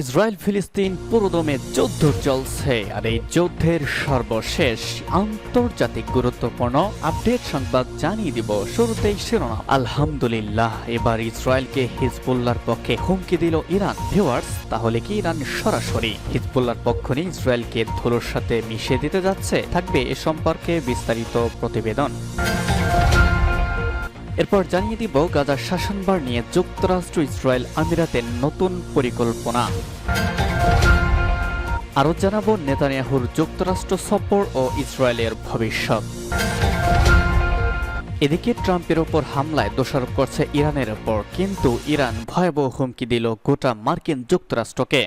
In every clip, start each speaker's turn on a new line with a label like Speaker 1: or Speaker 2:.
Speaker 1: Israel ফিলিস্তিন পুরোদমে যুদ্ধ চলছে, আর এই যুদ্ধের সর্বশেষ আন্তর্জাতিক গুরুত্বপূর্ণ আপডেট সংবাদ জানিয়ে দিব শুরুতেই শিরোনাম। আলহামদুলিল্লাহ, এবার ইসরায়েলকে হিজবুল্লাহর পক্ষে হুমকি দিল ইরান। ভিউয়ার্স, তাহলে কি ইরান সরাসরি হিজবুল্লাহর পক্ষ নিয়ে ইসরায়েলকে ধুলোর সাথে মিশিয়ে দিতে যাচ্ছে? থাকবে এ সম্পর্কে বিস্তারিত প্রতিবেদন। এরপর জানিয়ে দিব গাজার শাসনভার নিয়ে যুক্তরাষ্ট্র, ইসরায়েল আমিরাতের নতুন পরিকল্পনা। আরও জানাব নেতানিয়াহুর যুক্তরাষ্ট্র সফর ও ইসরায়েলের ভবিষ্যৎ। এদিকে ট্রাম্পের ওপর হামলায় দোষারোপ করছে ইরানের ওপর, কিন্তু ইরান ভয়াবহ হুমকি দিল গোটা মার্কিন যুক্তরাষ্ট্রকে।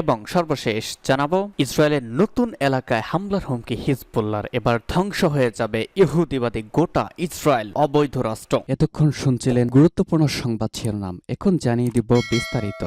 Speaker 1: এবং সর্বশেষ জানাব, ইসরায়েলের নতুন এলাকায় হামলার হুমকি হিজবুল্লার এবার ধ্বংস হয়ে যাবে ইহুদিবাদী গোটা ইসরায়েল অবৈধ রাষ্ট্র। এতক্ষণ শুনছিলেন গুরুত্বপূর্ণ সংবাদ শিরোনাম। এখন জানিয়ে দিব বিস্তারিত।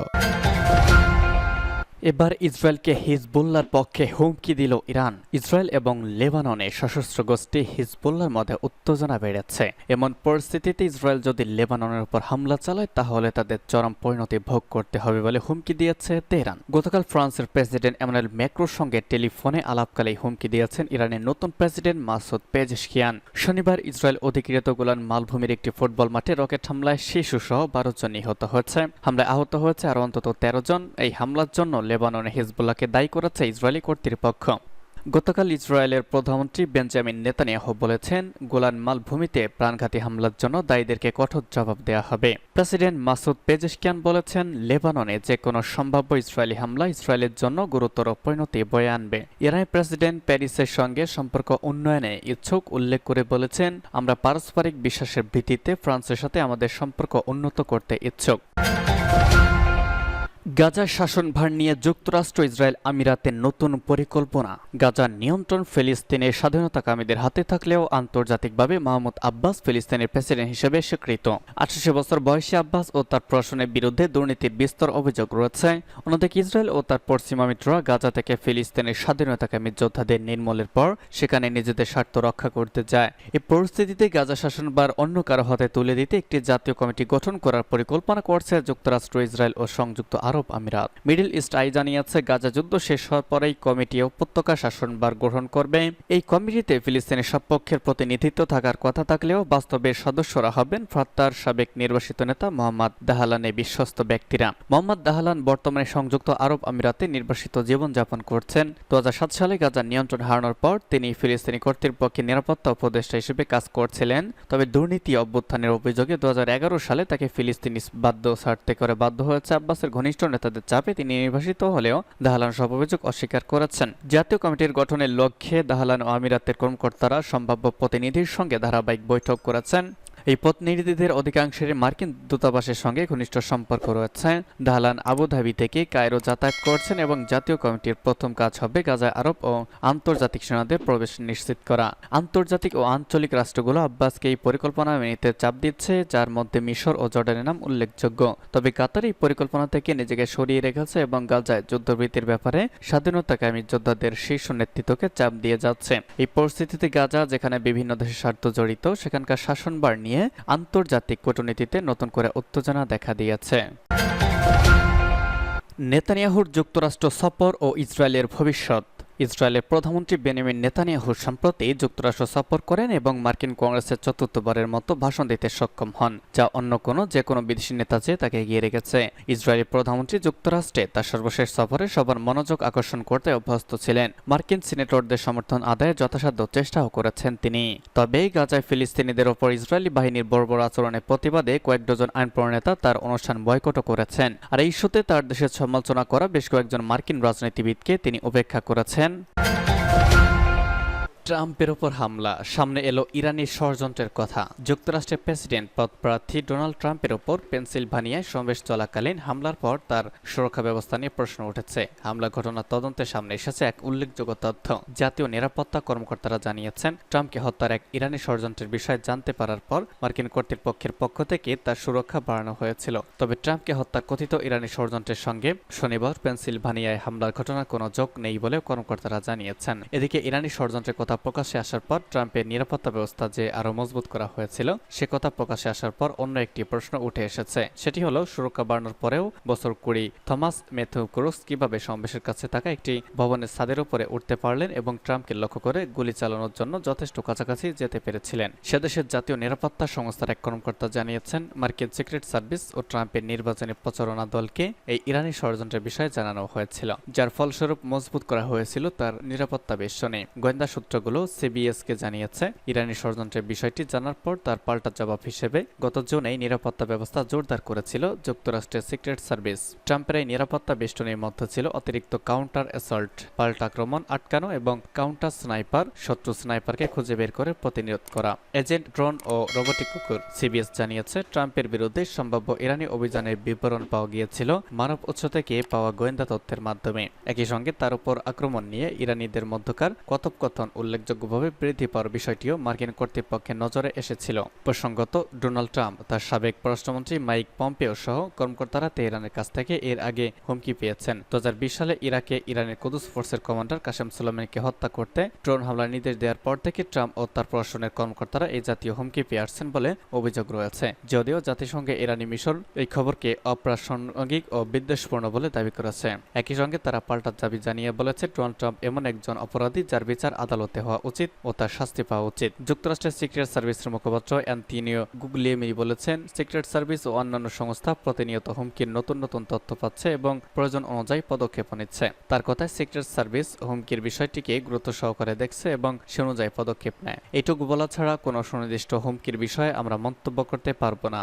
Speaker 1: এবার ইসরায়েলকে হিজবুল্লার পক্ষে হুমকি দিল ইরান। ইসরায়েল এবং লেবাননে সশস্ত্র গোষ্ঠী হিজবুল্লার মধ্যে উত্তেজনা বেড়েছে। এমন পরিস্থিতিতে ইসরায়েল যদি লেবাননের উপর হামলা চালায়, তাহলে তাদের চরম পরিণতি ভোগ করতে হবে বলে হুমকি দিয়েছে তেহরান। গতকাল ফ্রান্সের প্রেসিডেন্ট এমানুয়েল ম্যাক্রোর সঙ্গে টেলিফোনে আলাপকালে হুমকি দিয়েছেন ইরানের নতুন প্রেসিডেন্ট মাসুদ পেজেশকিয়ান। শনিবার ইসরায়েল অধিকৃত গোলান মালভূমির একটি ফুটবল মাঠে রকেট হামলায় শিশুসহ বারো জন নিহত হয়েছে। হামলায় আহত হয়েছে আর অন্তত তেরো জন। এই হামলার জন্য লেবাননে হিজবুল্লাহকে দায়ী করেছে ইসরায়েলি কর্তৃপক্ষ। গতকাল ইসরায়েলের প্রধানমন্ত্রী বেঞ্জামিন নেতানিয়াহু বলেছেন, গোলান মালভূমিতে প্রাণঘাতী হামলার জন্য দায়ীদেরকে কঠোর জবাব দেওয়া হবে। প্রেসিডেন্ট মাসুদ পেজেশকিয়ান বলেছেন, লেবাননে যে কোনো সম্ভাব্য ইসরায়েলি হামলা ইসরায়েলের জন্য গুরুতর পরিণতি বয়ে আনবে। ইরানের প্রেসিডেন্ট প্যারিসের সঙ্গে সম্পর্ক উন্নয়নে ইচ্ছুক উল্লেখ করে বলেছেন, আমরা পারস্পরিক বিশ্বাসের ভিত্তিতে ফ্রান্সের সাথে আমাদের সম্পর্ক উন্নত করতে ইচ্ছুক। গাজার শাসনভার নিয়ে যুক্তরাষ্ট্র, ইসরায়েল আমিরাতের নতুন পরিকল্পনা। গাজার নিয়ন্ত্রণ ফিলিস্তিনের স্বাধীনতাকামীদের হাতে থাকলেও আন্তর্জাতিকভাবে মাহমুদ আব্বাস ফিলিস্তিনের প্রেসিডেন্ট হিসেবে স্বীকৃত। আঠাশি বছর বয়সী আব্বাস ও তার প্রশাসনের বিরুদ্ধে দুর্নীতির বিস্তর অভিযোগ রয়েছে। অন্যদিকে ইসরায়েল ও তার পশ্চিমা মিত্ররা গাজা থেকে ফিলিস্তিনের স্বাধীনতাকামী যোদ্ধাদের নির্মূলের পর সেখানে নিজেদের স্বার্থ রক্ষা করতে যায় এই পরিস্থিতিতে গাজা শাসনভার অন্য কারও হাতে তুলে দিতে একটি জাতীয় কমিটি গঠন করার পরিকল্পনা করছে যুক্তরাষ্ট্র, ইসরায়েল ও সংযুক্ত আরব আমিরাত। মিডল ইস্ট আই জানিয়েছে, গাজা যুদ্ধ শেষ হওয়ার পরেই কমিটি উপত্যকা শাসনভার গ্রহণ করবে। এই কমিটিতে ফিলিস্তিনের সপক্ষের প্রতিনিধিত্ব থাকার কথা থাকলেও বাস্তবে সদস্যরা হবেন ফাত্তার সাবেক নির্বাসিত নেতা মোহাম্মদ দাহালানে বিশ্বস্ত ব্যক্তিরা। মোহাম্মদ দাহালান বর্তমানে সংযুক্ত আরব আমিরাতে নির্বাসিত জীবনযাপন করছেন। দু হাজার সাত সালে গাজার নিয়ন্ত্রণ হারানোর পর তিনি ফিলিস্তিনি কর্তৃপক্ষের নিরাপত্তা উপদেষ্টা হিসেবে কাজ করছিলেন। তবে দুর্নীতি অভ্যুত্থানের অভিযোগে দু হাজার এগারো সালে তাকে ফিলিস্তিনি বাধ্য ছাড়তে করে বাধ্য হয়েছে আব্বাসের ঘনিষ্ঠ নেতাদের চাপে তিনি নির্বাসিত হলেও দাহালান সব অভিযোগ অস্বীকার করেছেন। জাতীয় কমিটির গঠনের লক্ষ্যে দাহালান ও আমিরাতের কর্মকর্তারা সম্ভাব্য প্রতিনিধির সঙ্গে ধারাবাহিক বৈঠক করেছেন। এই প্রতিনিধিদের অধিকাংশের মার্কিন দূতাবাসের সঙ্গে ঘনিষ্ঠ সম্পর্ক রয়েছে। দাহলান আবুধাবি থেকে কায়রো যাতায়াত করছেন এবং জাতীয় কমিটির প্রথম কাজ হবে গাজায় আরব ও আন্তর্জাতিক সেনাদের প্রবেশ নিশ্চিত করা। আন্তর্জাতিক ও আঞ্চলিক রাষ্ট্রগুলো আব্বাসকে এই পরিকল্পনা মেনে চাপ দিচ্ছে, যার মধ্যে মিশর ও জর্ডানের নাম উল্লেখযোগ্য। তবে কাতার এই পরিকল্পনা থেকে নিজেকে সরিয়ে রেখেছে এবং গাজায় যুদ্ধবৃত্তির ব্যাপারে স্বাধীনতাকামী যোদ্ধাদের শীর্ষ নেতৃত্বকে চাপ দিয়ে যাচ্ছে। এই পরিস্থিতিতে গাজা, যেখানে বিভিন্ন দেশের স্বার্থ জড়িত, সেখানকার শাসনবার নিয়ে নিয়ে আন্তর্জাতিক কূটনীতিতে নতুন করে উত্তেজনা দেখা দিয়েছে। নেতানিয়াহুর যুক্তরাষ্ট্র সফর ও ইসরায়েলের ভবিষ্যৎ। ইসরায়েলের প্রধানমন্ত্রী বেনিমিন নেতানিয়াহু সম্প্রতি যুক্তরাষ্ট্র সফর করেন এবং মার্কিন কংগ্রেসের চতুর্থবারের মতো ভাষণ দিতে সক্ষম হন, যা অন্য কোনো যে কোনো বিদেশি নেতা চেয়ে তাকে এগিয়ে রেখেছে। ইসরায়েলের প্রধানমন্ত্রী যুক্তরাষ্ট্রে তার সর্বশেষ সফরে সবার মনোযোগ আকর্ষণ করতে অভ্যস্ত ছিলেন। মার্কিন সিনেটরদের সমর্থন আদায়ে যথাসাধ্য চেষ্টাও করেছেন তিনি। তবে গাজায় ফিলিস্তিনিদের ওপর ইসরায়েলি বাহিনীর বর্বর আচরণের প্রতিবাদে কয়েক ডজন আইন প্রণেতা তার অনুষ্ঠান বয়কটও করেছেন। আর এই ইস্যুতে তার দেশের সমালোচনা করা বেশ কয়েকজন মার্কিন রাজনীতিবিদকে তিনি উপেক্ষা করেছেন। জানেন ট্রাম্পের ওপর হামলা। সামনে এলো ইরানি ষড়যন্ত্রের কথা। যুক্তরাষ্ট্রের প্রেসিডেন্ট পদপ্রার্থী ডোনাল্ড ট্রাম্পের ওপর পেনসিলভানিয়ায় সমাবেশ চলাকালীন হামলার পর তার সুরক্ষা ব্যবস্থা নিয়ে প্রশ্ন উঠেছে। হামলা ঘটনার তদন্তের সামনে এসেছে এক উল্লেখযোগ্য তথ্য। জাতীয় নিরাপত্তা কর্মকর্তারা জানিয়েছেন, ট্রাম্পকে হত্যার এক ইরানি ষড়যন্ত্রের বিষয় জানতে পারার পর মার্কিন কর্তৃপক্ষের পক্ষ থেকে তার সুরক্ষা বাড়ানো হয়েছিল। তবে ট্রাম্পকে হত্যার কথিত ইরানি ষড়যন্ত্রের সঙ্গে শনিবার পেনসিলভানিয়ায় হামলার ঘটনার কোনো যোগ নেই বলেও কর্মকর্তারা জানিয়েছেন। এদিকে ইরানি ষড়যন্ত্রের কথা প্রকাশে আসার পর ট্রাম্পের নিরাপত্তা ব্যবস্থা যে আরও মজবুত করা হয়েছিল, সে কথা প্রকাশে আসার পর অন্য একটি প্রশ্ন উঠে এসেছে। সেটি হলো, সুরক্ষা বাড়ানোর পরেও বছর কুড়ি থমাস মেথু ক্রুস কীভাবে সমাবেশের কাছে থাকা একটি ভবনের ছাদের উপরে উঠতে পারলেন এবং ট্রাম্পকে লক্ষ্য করে গুলি চালানোর জন্য যথেষ্ট কাছাকাছি যেতে পেরেছিলেন। সেদেশের জাতীয় নিরাপত্তা সংস্থার এক কর্মকর্তা জানিয়েছেন, মার্কিন সিক্রেট সার্ভিস ও ট্রাম্পের নির্বাচনী প্রচারণা দলকে এই ইরানি ষড়যন্ত্রের বিষয়ে জানানো হয়েছিল, যার ফলস্বরূপ মজবুত করা হয়েছিল তার নিরাপত্তা বেষ্টনী। গোয়েন্দা সূত্রগুলো সিবিএস কে জানিয়েছে। ইরানি ষড়যন্ত্রের বিষয়টি জানার পর তার পাল্টা জবাব হিসেবে গত জুনেই নিরাপত্তা ব্যবস্থা জোরদার করেছিল যুক্তরাষ্ট্রের সিক্রেট সার্ভিস। ট্রাম্পের এই নিরাপত্তা বেষ্টনীর মধ্যে ছিল অতিরিক্ত কাউন্টার অ্যাসল্ট, পাল্টা আক্রমণ আটকানো এবং কাউন্টার স্নাইপার, শত্রু স্নাইপারকে খুঁজে বের করে প্রতিনিরোধ করা। এজেন্ট ড্রোন ও রোবোটিক কুকুর, সিবিএস জানিয়েছে, ট্রাম্পের বিরুদ্ধে সম্ভাব্য ইরানি অভিযানের বিবরণ পাওয়া গিয়েছিল মানব উৎস থেকে পাওয়া গোয়েন্দা তথ্যের মাধ্যমে। একই সঙ্গে তার উপর আক্রমণ নিয়ে ইরানিদের মধ্যকার কথোপকথন উল্লেখযোগ্যভাবে বৃদ্ধি পাওয়ার বিষয়টিও মার্কিন কর্তৃপক্ষের নজরে এসেছিল। প্রসঙ্গত, ডোনাল্ড ট্রাম্প, তার সাবেক পররাষ্ট্রমন্ত্রী মাইক পম্পেও সহ কর্মকর্তারা তেহরানের কাছ থেকে এর আগে হুমকি পেয়েছেন। দু সালে ইরাকে ইরানের কুদুস ফোর্সের কমান্ডার কাসেম সুলেমানিকে হত্যা করতে ড্রোন হামলার নির্দেশ দেওয়ার পর থেকে ট্রাম্প ও তার প্রশাসনের কর্মকর্তারা এই জাতীয় হুমকি পেয়ে আসছেন বলে অভিযোগ রয়েছে। যদিও জাতিসংঘে ইরানি মিশর এই খবরকে অপ্রাসঙ্গিক ও বিদ্বেষপূর্ণ বলে দাবি করেছে। একই সঙ্গে তারা পাল্টা দাবি জানিয়ে বলেছে, ডোনাল্ড ট্রাম্প এমন একজন অপরাধী যার বিচার আদালতে হওয়া উচিত ও তার শাস্তি পাওয়া উচিত। যুক্তরাষ্ট্রের সিক্রেট সার্ভিসের মুখপাত্র অ্যান্টিনিও গুগলিয়েমি বলেছেন সিক্রেট সার্ভিস ও অন্যান্য সংস্থা প্রতিনিয়ত হুমকির নতুন নতুন তথ্য পাচ্ছে এবং প্রয়োজন অনুযায়ী পদক্ষেপ নিচ্ছে। তার কথায় সিক্রেট সার্ভিস হুমকির বিষয়টিকে গুরুত্ব সহকারে দেখছে এবং সে অনুযায়ী পদক্ষেপ নেয়। এইটুকু বলা ছাড়া কোনো সুনির্দিষ্ট হুমকির বিষয়ে আমরা মন্তব্য করতে পারব না।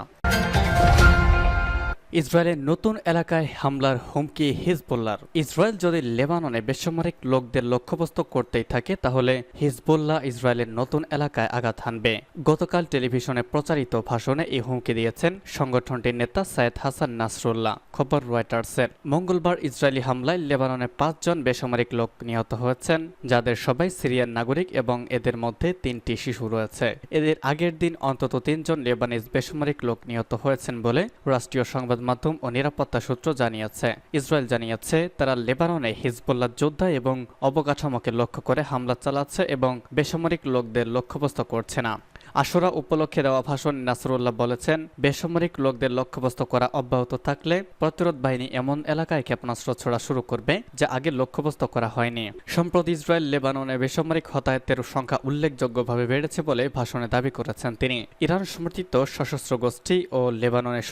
Speaker 1: ইসরায়েলের নতুন এলাকায় হামলার হুমকি হিজবুল্লার ইসরায়েল যদি লেবাননে বেসামরিক লোকদের লক্ষ্যবস্তু করতেই থাকে, তাহলে হিজবুল্লাহ ইসরায়েলের নতুন এলাকায় আঘাত হানবে। গতকাল টেলিভিশনে প্রচারিত ভাষণে এই হুমকি দিয়েছেন সংগঠনটির নেতা সায়েদ হাসান নাসরুল্লাহ, খবর রয়টার্সের। মঙ্গলবার ইসরায়েলি হামলায় লেবাননে পাঁচজন বেসামরিক লোক নিহত হয়েছেন, যাদের সবাই সিরিয়ান নাগরিক এবং এদের মধ্যে তিনটি শিশু রয়েছে। এদের আগের দিন অন্তত তিনজন লেবানিজ বেসামরিক লোক নিহত হয়েছেন বলে রাষ্ট্রীয় সংবাদ মাধ্যম ও নিরাপত্তা সূত্র জানিয়েছে। ইসরায়েল জানিয়েছে, তারা লেবাননে হিজবুল্লাহ যোদ্ধা এবং অবকাঠামোকে লক্ষ্য করে হামলা চালাচ্ছে এবং বেসামরিক লোকদের লক্ষ্যবস্তু করছে না। আশুরা উপলক্ষে দেওয়া ভাষণ নাসরুল্লাহ বলেছেন, বেসামরিক লোকদের লক্ষ্যবস্তু করা অব্যাহত থাকলে প্রতিরোধ বাহিনী এমন এলাকায় ক্ষেপণাস্ত্র ছোড়া শুরু করবে যা আগে লক্ষ্যবস্তু করা হয়নি। সম্প্রতি ইসরায়েল লেবাননে বেসামরিক হতাহতের সংখ্যা উল্লেখযোগ্যভাবে বেড়েছে বলে ভাষণে দাবি করেছেন তিনি। ইরান সমর্থিত সশস্ত্র গোষ্ঠী ও লেবাননের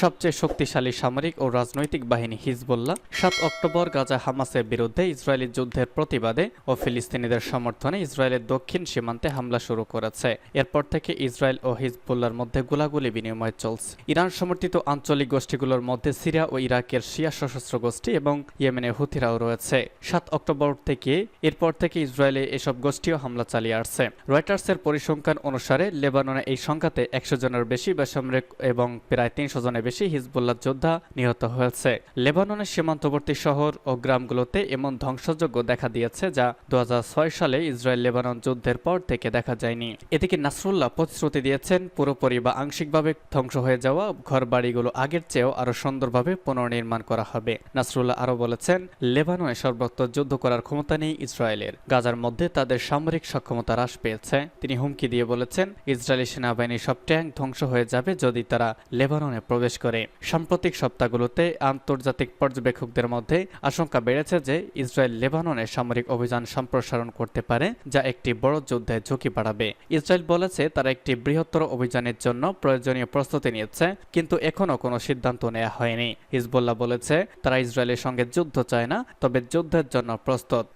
Speaker 1: সবচেয়ে শক্তিশালী সামরিক ও রাজনৈতিক বাহিনী হিজবুল্লাহ সাত অক্টোবর গাজা হামাসের বিরুদ্ধে ইসরায়েলি যুদ্ধের প্রতিবাদে ও ফিলিস্তিনিদের সমর্থনে ইসরায়েলের দক্ষিণ সীমান্তে হামলা শুরু করেছে। এরপর থেকে ইসরায়েল ও হিজবুল্লার মধ্যে গোলাগুলি বিনিময় চলছে। ইরান সমর্থিত আঞ্চলিক গোষ্ঠীগুলোর মধ্যে সিরিয়া ও ইরাকের শিয়া সশস্ত্র গোষ্ঠী এবং ইয়েমেনের হুথিরাও রয়েছে। সাত অক্টোবর থেকে এরপর থেকে ইসরায়েলে এসব গোষ্ঠীও হামলা চালিয়ে আসছে। রয়টার্সের পরিসংখ্যান অনুসারে, লেবাননে এই সংখ্যাতে একশো জনের বেশি বেসামরিক এবং প্রায় তিনশো জনের বেশি হিজবুল্লাহ যোদ্ধা নিহত হয়েছে। লেবাননের সীমান্তবর্তী শহর ও গ্রামগুলোতে এমন ধ্বংসযজ্ঞ দেখা দিয়েছে যা দু হাজার ছয় সালে ইসরায়েল লেবানন যুদ্ধের পর থেকে দেখা যায়নি। এদিকে নাসরুল্লাহ প্রতিশ্রুতি দিয়েছেন, পুরোপুরি বা আংশিকভাবে ধ্বংস হয়ে যাওয়া ঘরবাড়িগুলো আগের চেয়েও আরও সুন্দরভাবে পুনর্নির্মাণ করা হবে। নাসরুল্লাহ আরও বলেছেন, লেবাননে সর্বত্র যুদ্ধ করার ক্ষমতা নেই ইসরায়েলের। গাজার মধ্যে তাদের সামরিক সক্ষমতা হ্রাস পেয়েছে। তিনি হুমকি দিয়ে বলেছেন, ইসরায়েলি সেনাবাহিনীর সব ট্যাঙ্ক ধ্বংস হয়ে যাবে যদি তারা লেবাননে প্রবেশ করে। সাম্প্রতিক সপ্তাহগুলোতে আন্তর্জাতিক পর্যবেক্ষকদের মধ্যে আশঙ্কা বেড়েছে যে ইসরায়েল লেবাননে সামরিক অভিযান সম্প্রসারণ করতে পারে, যা একটি বড় যুদ্ধের ঝুঁকি বাড়াবে। ইসরায়েল বলেছে তারা একটি বৃহত্তর অভিযানের জন্য প্রয়োজনীয় প্রস্তুতি নিয়েছে, কিন্তু এখনও কোনো সিদ্ধান্ত নেওয়া হয়নি। হিজবুল্লাহ বলেছে, তারা ইসরায়েলের সঙ্গে যুদ্ধ চায় না, তবে যুদ্ধের জন্য প্রস্তুত।